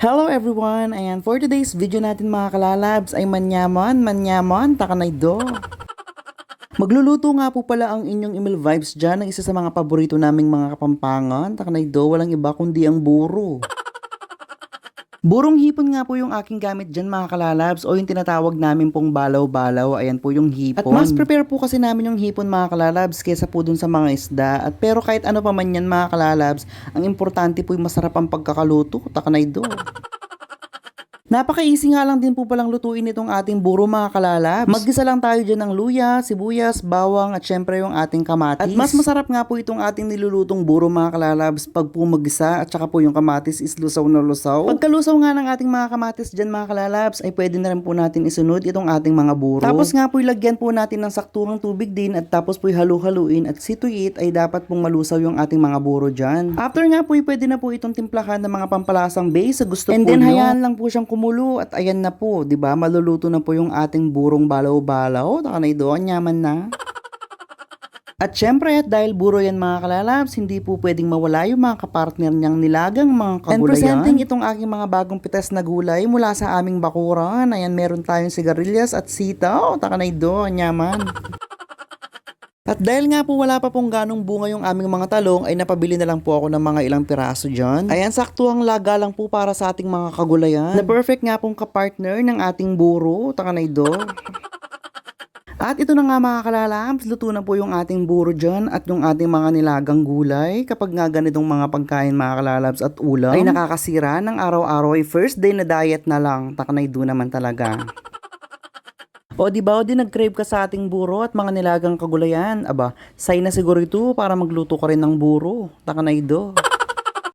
Hello everyone! Ayan, for today's video natin mga kalalabs ay manyaman, manyaman, takanay do. Magluluto nga po pala ang inyong email vibes dyan ng isa sa mga paborito naming mga kapampangan. Takanay do, walang iba kundi ang buro. Burong hipon nga po yung aking gamit dyan mga kalalabs o yung tinatawag namin pong balaw-balaw. Ayan po yung hipon. At mas prepare po kasi namin yung hipon mga kalalabs kesa po dun sa mga isda. At pero kahit ano pa man yan mga kalalabs, ang importante po yung masarap ang pagkakaluto. Takanay do. Napaka-easy nga lang din po palang lutuin itong ating buro mga kalalabs. Maggisa lang tayo dyan ng luya, sibuyas, bawang at syempre yung ating kamatis. At mas masarap nga po itong ating nilulutong buro mga kalalabs pag po maggisa at saka po yung kamatis is lusaw na lusaw. Pagkalusaw nga ng ating mga kamatis dyan mga kalalabs ay pwede na rin po natin isunod itong ating mga buro. Tapos nga po ilagyan po natin ng saktuhang tubig din at tapos po halu-haluin at it ay dapat pong malusaw yung ating mga buro dyan. After nga po pwede na po itong timplahan ng mga pampalasang base sa gusto And po then, nyo. hayaan lang po siyang kumulo at ayan na po, 'di ba? Maluluto na po yung ating burong balaw-balaw. Takanay doon, yaman na. At syempre, at dahil buro yan mga kalalabs, hindi po pwedeng mawala yung mga kapartner niyang nilagang mga kagulayan. And presenting itong aking mga bagong pitas na gulay mula sa aming bakuran. Ayan, meron tayong sigarilyas at sitaw. Takanay doon, yaman. At dahil nga po wala pa pong ganong bunga yung aming mga talong, ay napabili na lang po ako ng mga ilang piraso dyan. Ayan, sakto ang laga lang po para sa ating mga kagulayan. Na perfect nga pong kapartner ng ating buro, takanay do. At ito na nga mga kalalams, luto na po yung ating buro dyan at yung ating mga nilagang gulay. Kapag nga ganitong mga pagkain mga kalalabs at ulam, ay nakakasira ng araw-araw ay first day na diet na lang. Takanay do naman talaga. O di ba o di nag-crave ka sa ating buro at mga nilagang kagulayan? Aba, say na siguro ito para magluto ka rin ng buro. Takanay do.